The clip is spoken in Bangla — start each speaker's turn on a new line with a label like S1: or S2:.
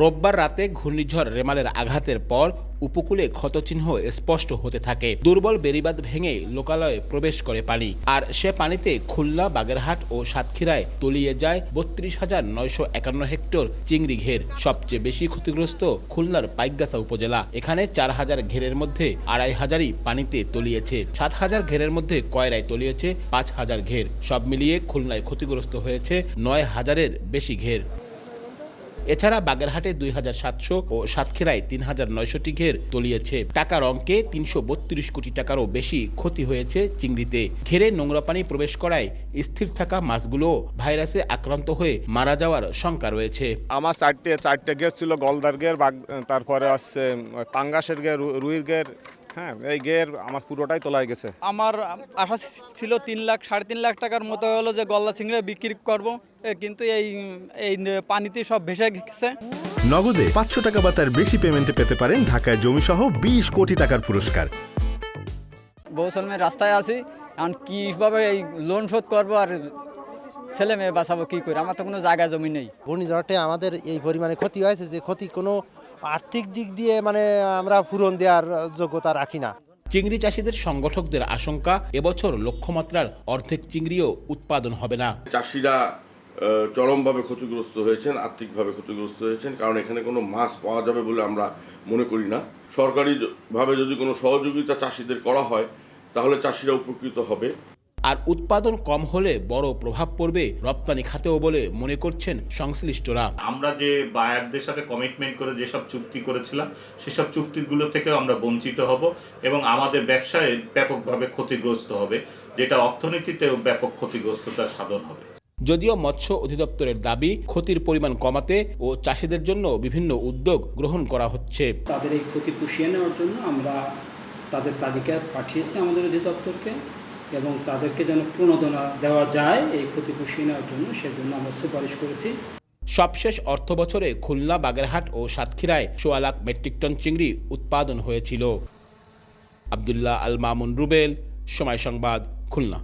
S1: রোববার রাতে ঘূর্ণিঝড় রেমালের আঘাতের পর উপকূলে ক্ষতচিহ্ন স্পষ্ট হতে থাকে। দুর্বল বেড়িবাঁধ ভেঙে লোকালয়ে প্রবেশ করে পানি। আর সে পানিতে খুলনা, বাগেরহাট ও সাতক্ষীরায় তলিয়ে যায় বত্রিশ হাজার নয়শো একান্ন হেক্টর চিংড়ি ঘের। সবচেয়ে বেশি ক্ষতিগ্রস্ত খুলনার পাইকগাছা উপজেলা। এখানে চার হাজার ঘেরের মধ্যে আড়াই হাজারই পানিতে তলিয়েছে। সাত হাজার ঘেরের মধ্যে কয়রায় তলিয়েছে পাঁচ হাজার ঘের। সব মিলিয়ে খুলনায় ক্ষতিগ্রস্ত হয়েছে নয় হাজারের বেশি ঘের। এছাড়া বাগেরহাটে দুই হাজার সাতশো ও সাতক্ষীরায় তিন হাজার নয়শোটি ঘের তলিয়েছে। টাকার অঙ্কে তিনশো বত্রিশ কোটি টাকারও বেশি ক্ষতি হয়েছে চিংড়িতে। ঘেরে নোংরা পানি প্রবেশ করায় স্থির থাকা মাছগুলো ভাইরাসে আক্রান্ত হয়ে মারা যাওয়ার শঙ্কা রয়েছে।
S2: আমার চারটে চারটে গের ছিল, গলদার বাগ তারপরে আসছে পাঙ্গাসের গের রু- রুইর গের হ্যাঁ এই গের আমার পুরোটাই তোলায় গেছে।
S3: আমার আশা ছিল তিন লাখ সাড়ে তিন লাখ টাকার মতো হলো যে গলদা চিংড়ি বিক্রি করব। কিন্তু এই এই পানিতে সব ভেসে গেছে।
S4: নগদে পাঁচশো টাকা বা তার বেশি পেমেন্টে পেতে পারেন ঢাকায় জমিসহ বিশ কোটি টাকার পুরস্কার।
S5: মেয়ে রাস্তায় আছি এখন কীভাবে এই লোন শোধ করব আর ছেলে মেয়ে বাঁচাবো কী করে? আমার তো কোনো জায়গা জমি নেই।
S6: ঘূর্ণিঝড়ে আমাদের এই পরিমাণে ক্ষতি হয়েছে যে ক্ষতি কোনো আর্থিক দিক দিয়ে মানে আমরা পূরণ দেওয়ার যোগ্যতা রাখি না।
S1: চিংড়ি চাষিদের সংগঠকদের আশঙ্কা এবছর লক্ষ্যমাত্রার অর্ধেক চিংড়িও উৎপাদন হবে না।
S7: চাষিরা চরমভাবে ক্ষতিগ্রস্ত হয়েছেন আর্থিকভাবে ক্ষতিগ্রস্ত হয়েছেন কারণ এখানে কোনো মাছ পাওয়া যাবে বলে আমরা মনে করি না। সরকারিভাবে যদি কোনো সহযোগিতা চাষিদের করা হয় তাহলে চাষিরা উপকৃত হবে।
S1: আর উৎপাদন কম হলে বড় প্রভাব পড়বে রপ্তানি খাতেও বলে মনে করছেন সংশ্লিষ্টরা।
S8: আমরা যে বায়ারদের সাথে কমিটমেন্ট করে যেসব চুক্তি করেছিলাম সেসব চুক্তিগুলো থেকেও আমরা বঞ্চিত হব এবং আমাদের ব্যবসায় ব্যাপকভাবে ক্ষতিগ্রস্ত হবে যেটা অর্থনীতিতেও ব্যাপক ক্ষতিগ্রস্ততার সাধন হবে।
S1: যদিও মৎস্য অধিদপ্তরের দাবি ক্ষতির পরিমাণ কমাতে ও চাষিদের জন্য বিভিন্ন উদ্যোগ গ্রহণ করা হচ্ছে।
S9: তাদের এই ক্ষতি পুষিয়ে নেওয়ার জন্য আমরা তাদের তালিকা পাঠিয়েছি আমাদের অধিদপ্তরকে। এবং তাদেরকে যেন প্রণোদনা দেওয়া যায় এই ক্ষতি পুষিয়ে নেওয়ার জন্য, সেজন্য আমরা সুপারিশ করেছি।
S1: সবশেষ অর্থ বছরে খুলনা, বাগেরহাট ও সাতক্ষীরায় সোয়া লাখ মেট্রিক টন চিংড়ি উৎপাদন হয়েছিল। আবদুল্লাহ আল মামুন রুবেল, সময় সংবাদ, খুলনা।